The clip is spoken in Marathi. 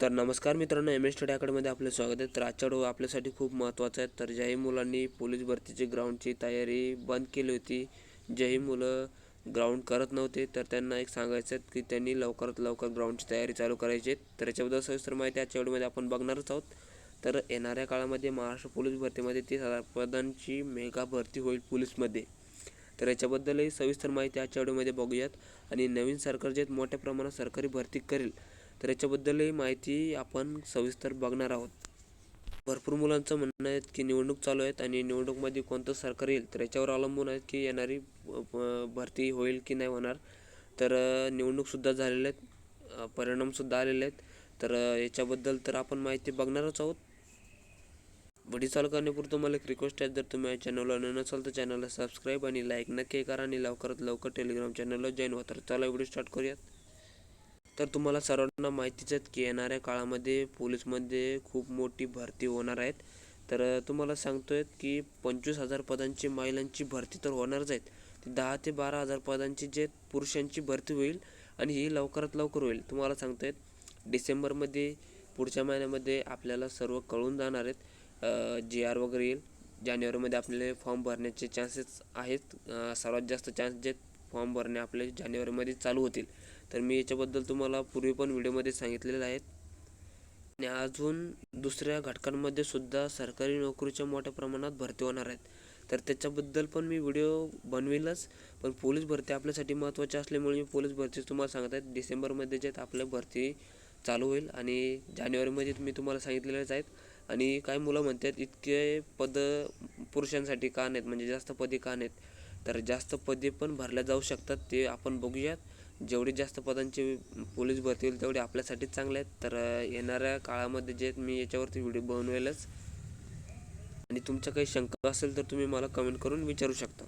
तर नमस्कार मित्रांनो एम एस स्टडी अकॅडमीमध्ये आपलं स्वागत आहे. तर आजच्या व्हिडिओ आपल्यासाठी खूप महत्त्वाचा आहे. तर ज्याही मुलांनी पोलीस भरतीची ग्राउंडची तयारी बंद केली होती ज्याही मुलं ग्राउंड करत नव्हते तर त्यांना एक सांगायचं की त्यांनी लवकरात लवकर ग्राउंडची तयारी चालू करायची आहे. तर याच्याबद्दल सविस्तर माहिती आजच्या व्हिडिओमध्ये आपण बघणारच आहोत. तर येणाऱ्या काळामध्ये महाराष्ट्र पोलीस भरतीमध्ये तीस हजार पदांची मेगा भरती होईल पोलीसमध्ये. तर याच्याबद्दलही सविस्तर माहिती आजच्या व्हिडिओमध्ये बघूयात. आणि नवीन सरकार जे मोठ्या प्रमाणात सरकारी भरती करेल तर याच्याबद्दलही माहिती आपण सविस्तर बघणार आहोत. भरपूर मुलांचं म्हणणं आहे की निवडणूक चालू आहेत आणि निवडणूकमध्ये कोणतं सरकार येईल तर याच्यावर अवलंबून आहेत की येणारी भरती होईल की नाही होणार. तर निवडणूकसुद्धा झालेल्या आहेत परिणामसुद्धा आलेले आहेत. तर याच्याबद्दल तर आपण माहिती बघणारच आहोत. व्हिडिओ चालू करण्यापूर्वी तुम्हाला एक रिक्वेस्ट आहे जर तुम्ही या चॅनलला न नसाल तर चॅनलला सबस्क्राईब आणि लाईक नक्की करा आणि लवकरात लवकर टेलिग्राम चॅनलला जॉईन व्हा. तर चला व्हिडिओ स्टार्ट करूयात. तर तुम्हाला सर्वांना माहितीच आहेत की येणाऱ्या काळामध्ये पोलीसमध्ये खूप मोठी भरती होणार आहेत. तर तुम्हाला तुम्हाला सांगतोय की पंचवीस हजार पदांची महिलांची भरती तर होणारच आहेत. दहा ते बारा हजार पदांची जे पुरुषांची भरती होईल आणि ही लवकरात लवकर होईल. तुम्हाला सांगतोय डिसेंबरमध्ये पुढच्या महिन्यामध्ये आपल्याला सर्व कळून जाणार आहेत. जी आर वगैरे येईल. जानेवारीमध्ये आपले फॉर्म भरण्याचे चान्सेस आहेत. सर्वात जास्त चान्स जे फॉर्म भरणे आपले जानेवारीमध्ये चालू होतील. तर मी याच्याबद्दल तुम्हाला पूर्वी पण व्हिडिओमध्ये सांगितलेलं आहेत आणि अजून दुसऱ्या घटकांमध्ये सुद्धा सरकारी नोकरीच्या मोठ्या प्रमाणात भरती होणार आहेत. तर त्याच्याबद्दल पण मी व्हिडिओ बनवेलच. पण पोलीस भरती आपल्यासाठी महत्त्वाची असल्यामुळे मी पोलीस भरती तुम्हाला सांगत आहेत डिसेंबरमध्ये जे आपल्या भरती चालू होईल आणि जानेवारीमध्ये मी तुम्हाला सांगितलेलेच आहेत. आणि काही मुलं म्हणतात इतके पद पुरुषांसाठी का नाहीत? म्हणजे जास्त पदे का नाहीत? तर जास्त पदे पण भरल्या जाऊ शकतात ते आपण बघूयात. जेवढे जास्त पदांचे पोलीस भरती होईल तेवढे आपल्यासाठी चांगले आहेत. तर येणाऱ्या काळामध्ये जे मी याच्यावरती व्हिडिओ बनवेलच. आणि तुमच्या काही शंका असेल तर तुम्ही मला कमेंट करून विचारू शकता.